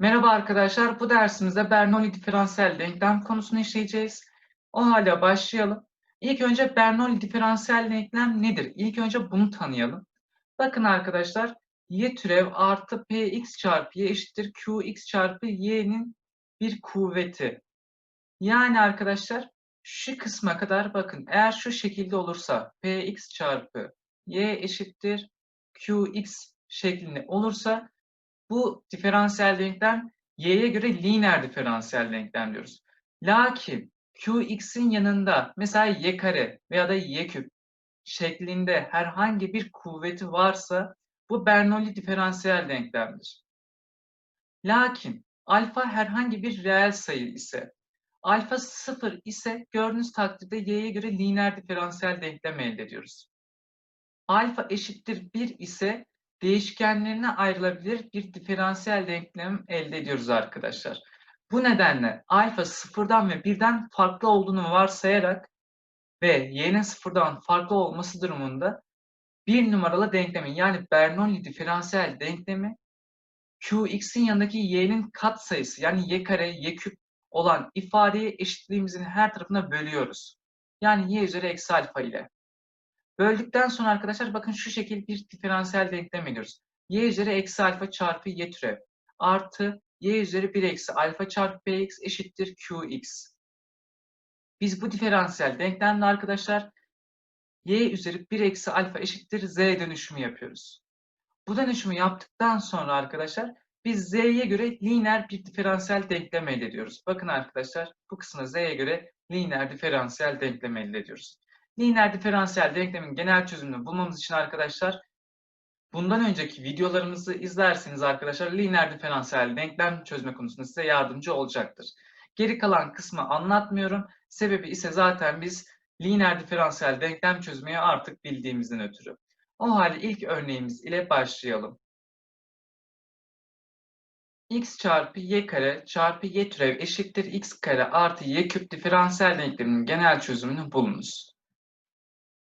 Merhaba arkadaşlar, bu dersimizde Bernoulli diferansiyel denklem konusunu işleyeceğiz. O halde başlayalım. İlk önce Bernoulli diferansiyel denklem nedir? İlk önce bunu tanıyalım. Bakın arkadaşlar, y türev artı px çarpı y eşittir qx çarpı y'nin bir kuvveti. Yani arkadaşlar, şu kısma kadar bakın, eğer şu şekilde olursa px çarpı y eşittir qx şeklinde olursa bu diferansiyel denklem y'ye göre lineer diferansiyel denklem diyoruz. Lakin qx'in yanında mesela y kare veya da y küp şeklinde herhangi bir kuvveti varsa bu Bernoulli diferansiyel denklemdir. Lakin alfa herhangi bir reel sayı ise alfa sıfır ise gördüğünüz takdirde y'ye göre lineer diferansiyel denklem elde ediyoruz. Alfa eşittir 1 ise değişkenlerine ayrılabilir bir diferansiyel denklem elde ediyoruz arkadaşlar. Bu nedenle alfa sıfırdan ve birden farklı olduğunu varsayarak ve y'nin sıfırdan farklı olması durumunda bir numaralı denklemin yani Bernoulli diferansiyel denklemi qx'in yanındaki y'nin kat sayısı yani y kare, y küp olan ifadeyi eşitliğimizin her tarafına bölüyoruz. Yani y üzeri eksi alfa ile. Böldükten sonra arkadaşlar bakın şu şekil bir diferansiyel denklem ediyoruz. y üzeri eksi alfa çarpı y türev artı y üzeri 1 eksi alfa çarpı bx eşittir qx. Biz bu diferansiyel denklemle arkadaşlar y üzeri 1 eksi alfa eşittir z dönüşümü yapıyoruz. Bu dönüşümü yaptıktan sonra arkadaşlar biz z'ye göre lineer bir diferansiyel denklem elde ediyoruz. Bakın arkadaşlar bu kısmı z'ye göre lineer diferansiyel denklem elde ediyoruz. Lineer diferansiyel denklemin genel çözümünü bulmamız için arkadaşlar bundan önceki videolarımızı izlerseniz arkadaşlar lineer diferansiyel denklem çözme konusunda size yardımcı olacaktır. Geri kalan kısmı anlatmıyorum. Sebebi ise zaten biz lineer diferansiyel denklem çözmeyi artık bildiğimizden ötürü. O halde ilk örneğimiz ile başlayalım. x çarpı y kare çarpı y türev eşittir x kare artı y küp diferansiyel denkleminin genel çözümünü bulunuz.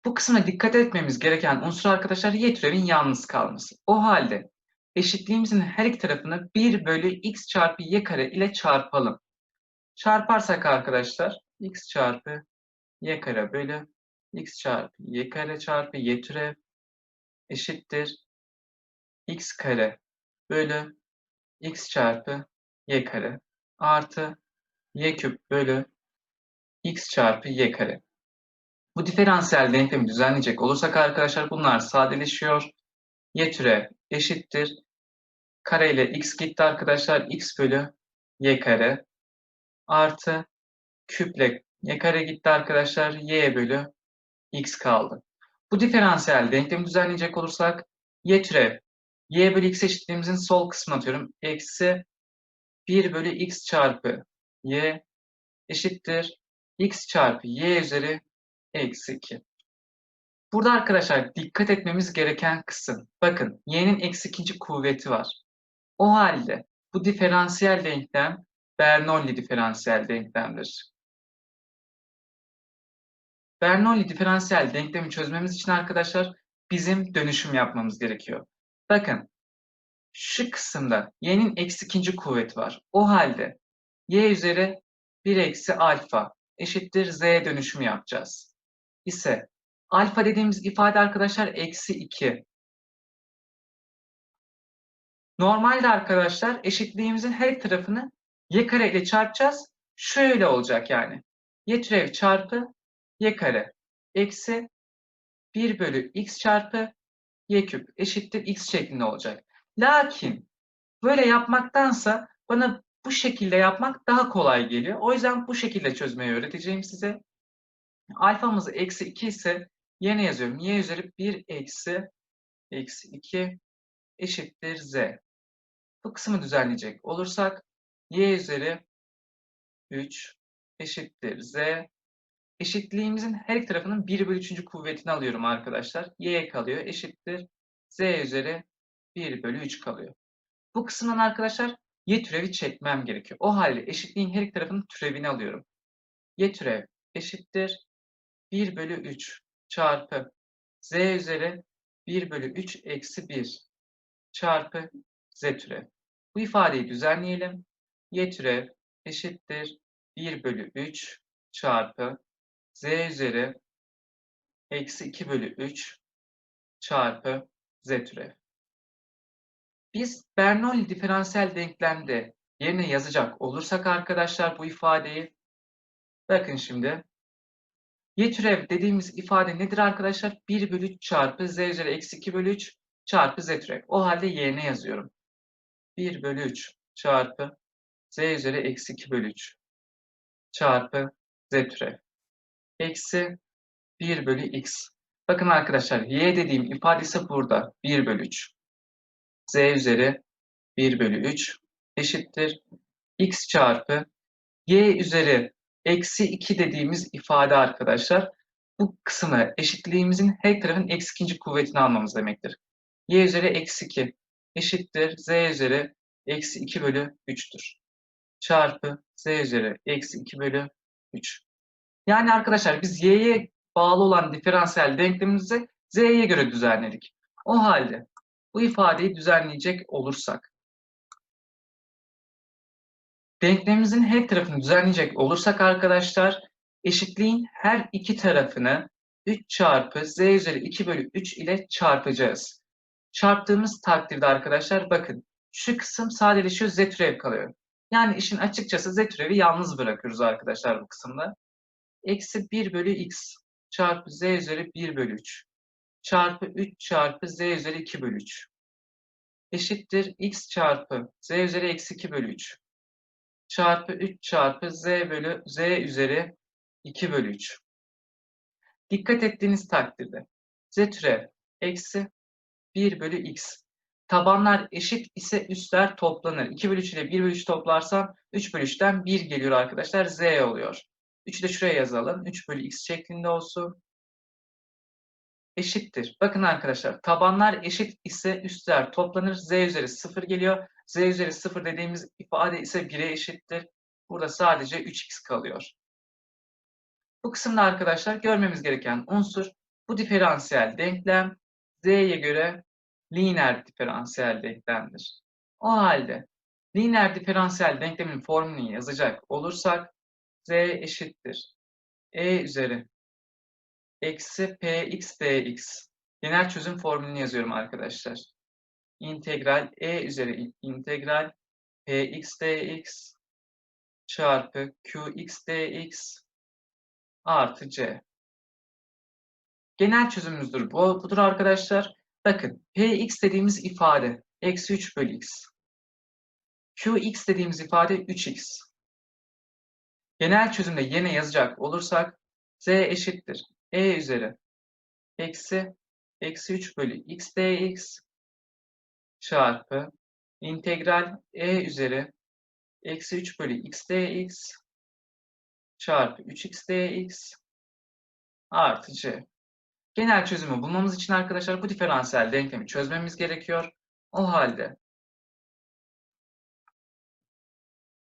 Bu kısma dikkat etmemiz gereken unsur arkadaşlar y türevin yalnız kalması. O halde eşitliğimizin her iki tarafını 1 bölü x çarpı y kare ile çarpalım. Çarparsak arkadaşlar x çarpı y kare bölü x çarpı y kare çarpı y türev eşittir x kare bölü x çarpı y kare artı y küp bölü x çarpı y kare. Bu diferansiyel denklemi düzenleyecek olursak arkadaşlar bunlar sadeleşiyor. Y türev eşittir. Kare ile x gitti arkadaşlar. x bölü y kare artı küple y kare gitti arkadaşlar. y bölü x kaldı. Bu diferansiyel denklemi düzenleyecek olursak y türev y bölü x eşitliğimizin sol kısmına atıyorum. Eksi 1 bölü x çarpı y eşittir. x çarpı y üzeri eksi 2. Burada arkadaşlar dikkat etmemiz gereken kısım. Bakın y'nin eksi ikinci kuvveti var. O halde bu diferansiyel denklem Bernoulli diferansiyel denklemdir. Bernoulli diferansiyel denklemi çözmemiz için arkadaşlar bizim dönüşüm yapmamız gerekiyor. Bakın şu kısımda y'nin eksi ikinci kuvveti var. O halde y üzeri 1 eksi alfa eşittir z dönüşümü yapacağız. İse alfa dediğimiz ifade arkadaşlar eksi 2. Normalde arkadaşlar eşitliğimizin her tarafını y kare ile çarpacağız. Şöyle olacak yani. y türev çarpı y kare eksi 1 bölü x çarpı y küp eşittir x şeklinde olacak. Lakin böyle yapmaktansa bana bu şekilde yapmak daha kolay geliyor. O yüzden bu şekilde çözmeyi öğreteceğim size. Alfamız eksi 2 ise yerine yazıyorum. y üzeri 1 eksi eksi 2 eşittir z. Bu kısmı düzenleyecek olursak y üzeri 3 eşittir z. Eşitliğimizin her iki tarafının 1 bölü 3. kuvvetini alıyorum arkadaşlar. y kalıyor eşittir z üzeri 1 bölü 3 kalıyor. Bu kısımdan arkadaşlar y türevi çekmem gerekiyor. O halde eşitliğin her iki tarafının türevini alıyorum. y türev eşittir 1 bölü 3 çarpı z üzeri 1 bölü 3 eksi 1 çarpı z türev. Bu ifadeyi düzenleyelim. Y türev eşittir 1 bölü 3 çarpı z üzeri eksi 2 bölü 3 çarpı z türev. Biz Bernoulli diferansiyel denklemde yerine yazacak olursak arkadaşlar bu ifadeyi bakın şimdi y türev dediğimiz ifade nedir arkadaşlar? 1 bölü 3 çarpı z üzeri eksi 2 bölü 3 çarpı z türev. O halde y'ne yazıyorum. 1 bölü 3 çarpı z üzeri eksi 2 bölü 3 çarpı z türev. Eksi 1 bölü x. Bakın arkadaşlar y dediğim ifade ise burada 1 bölü 3. z üzeri 1 bölü 3 eşittir. x çarpı y üzeri eksi 2 dediğimiz ifade arkadaşlar. Bu kısmı eşitliğimizin her tarafın eksi ikinci kuvvetini almamız demektir. y üzeri eksi 2 eşittir. z üzeri eksi 2 bölü 3'tür. Çarpı z üzeri eksi 2 bölü 3. Yani arkadaşlar biz y'ye bağlı olan diferansiyel denklemimizi z'ye göre düzenledik. O halde bu ifadeyi düzenleyecek olursak denklemimizin her tarafını düzenleyecek olursak arkadaşlar eşitliğin her iki tarafını 3 çarpı z üzeri 2 bölü 3 ile çarpacağız. Çarptığımız takdirde arkadaşlar bakın şu kısım sadeleşiyor z türev kalıyor. Yani işin açıkçası z türevi yalnız bırakıyoruz arkadaşlar bu kısımda. Eksi 1 bölü x çarpı z üzeri 1 bölü 3 çarpı 3 çarpı z üzeri 2 bölü 3 eşittir x çarpı z üzeri eksi 2 bölü 3 çarpı 3 çarpı z bölü z üzeri 2 bölü 3. Dikkat ettiğiniz takdirde z türev eksi 1 bölü x. Tabanlar eşit ise üstler toplanır. 2 bölü 3 ile 1 bölü 3 toplarsam 3 bölü 3'ten 1 geliyor arkadaşlar. z oluyor. 3'ü de şuraya yazalım. 3 bölü x şeklinde olsun. Eşittir. Bakın arkadaşlar tabanlar eşit ise üstler toplanır. z üzeri 0 geliyor. Z üzeri 0 dediğimiz ifade ise 1'e eşittir. Burada sadece 3x kalıyor. Bu kısımda arkadaşlar görmemiz gereken unsur bu diferansiyel denklem z'ye göre lineer diferansiyel denklemdir. O halde lineer diferansiyel denklemin formülünü yazacak olursak z eşittir e üzeri eksi px dx. Genel çözüm formülünü yazıyorum arkadaşlar. İntegral e üzeri integral px dx çarpı qx dx artı c. Genel çözümümüzdür bu. Budur arkadaşlar. Bakın px dediğimiz ifade eksi 3 bölü x. qx dediğimiz ifade 3x. Genel çözümde yine yazacak olursak z eşittir e üzeri eksi eksi 3 bölü x dx çarpı integral e üzeri eksi 3 bölü x dx çarpı 3x dx artı c. Genel çözümü bulmamız için arkadaşlar bu diferansiyel denklemi çözmemiz gerekiyor. O halde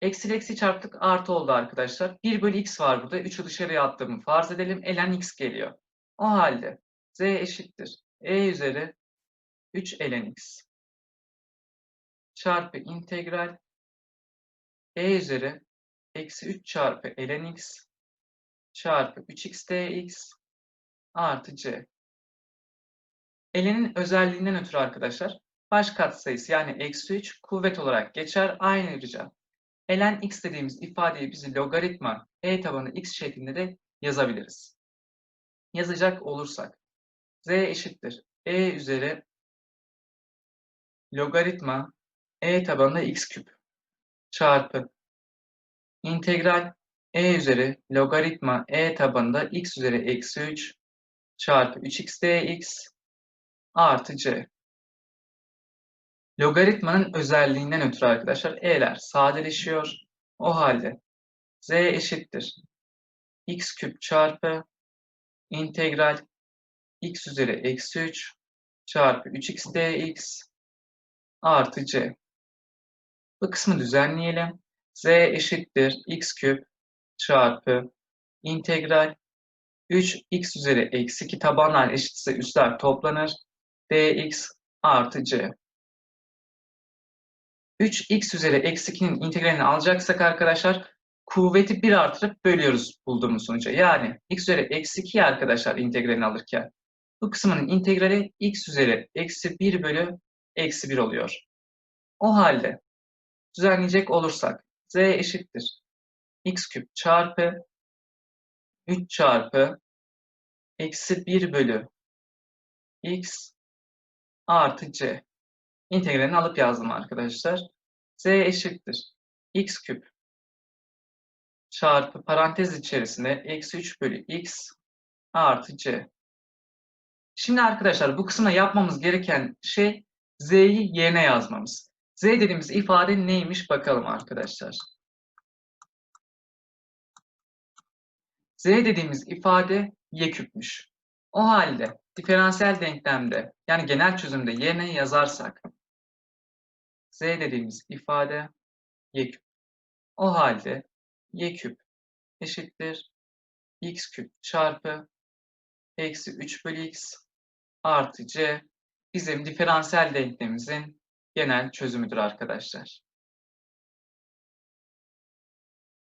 eksi eksi çarptık artı oldu arkadaşlar. 1 bölü x var burada. 3'ü dışarıya attığımı farz edelim. ln x geliyor. O halde z eşittir. e üzeri 3 ln x çarpı integral e üzeri eksi 3 çarpı ln x çarpı 3x dx artı c. Ln'in özelliğinden ötürü arkadaşlar baş katsayısı yani eksi 3 kuvvet olarak geçer. Ayrıca ln x dediğimiz ifadeyi biz logaritma e tabanı x şeklinde de yazabiliriz. Yazacak olursak z eşittir e üzeri logaritma e tabanında x küp çarpı integral e üzeri logaritma e tabanında x üzeri eksi 3 çarpı 3x dx artı c. Logaritmanın özelliğinden ötürü arkadaşlar e'ler sadeleşiyor. O halde z eşittir. x küp çarpı integral x üzeri eksi 3 çarpı 3x dx artı c. Bu kısmı düzenleyelim. z eşittir x küp çarpı integral 3x üzeri eksi 2 tabanlar eşitse üstler toplanır. dx artı c. 3x üzeri eksi 2'nin integralini alacaksak arkadaşlar kuvveti 1 artırıp bölüyoruz bulduğumuz sonuca. Yani x üzeri eksi 2 arkadaşlar integralini alırken. Bu kısmının integrali x üzeri eksi 1 bölü eksi 1 oluyor. O halde düzenleyecek olursak z eşittir. x küp çarpı 3 çarpı eksi 1 bölü x artı c. İntegralini alıp yazdım arkadaşlar. z eşittir. x küp çarpı parantez içerisinde eksi 3 bölü x artı c. Şimdi arkadaşlar bu kısımda yapmamız gereken şey z'yi yerine yazmamız. Z dediğimiz ifade neymiş bakalım arkadaşlar. z dediğimiz ifade y küpmüş. O halde diferansiyel denklemde yani genel çözümde yerine yazarsak z dediğimiz ifade y küp. O halde y küp eşittir x küp çarpı eksi 3 bölü x artı c bizim diferansiyel denklemimizin genel çözümüdür arkadaşlar.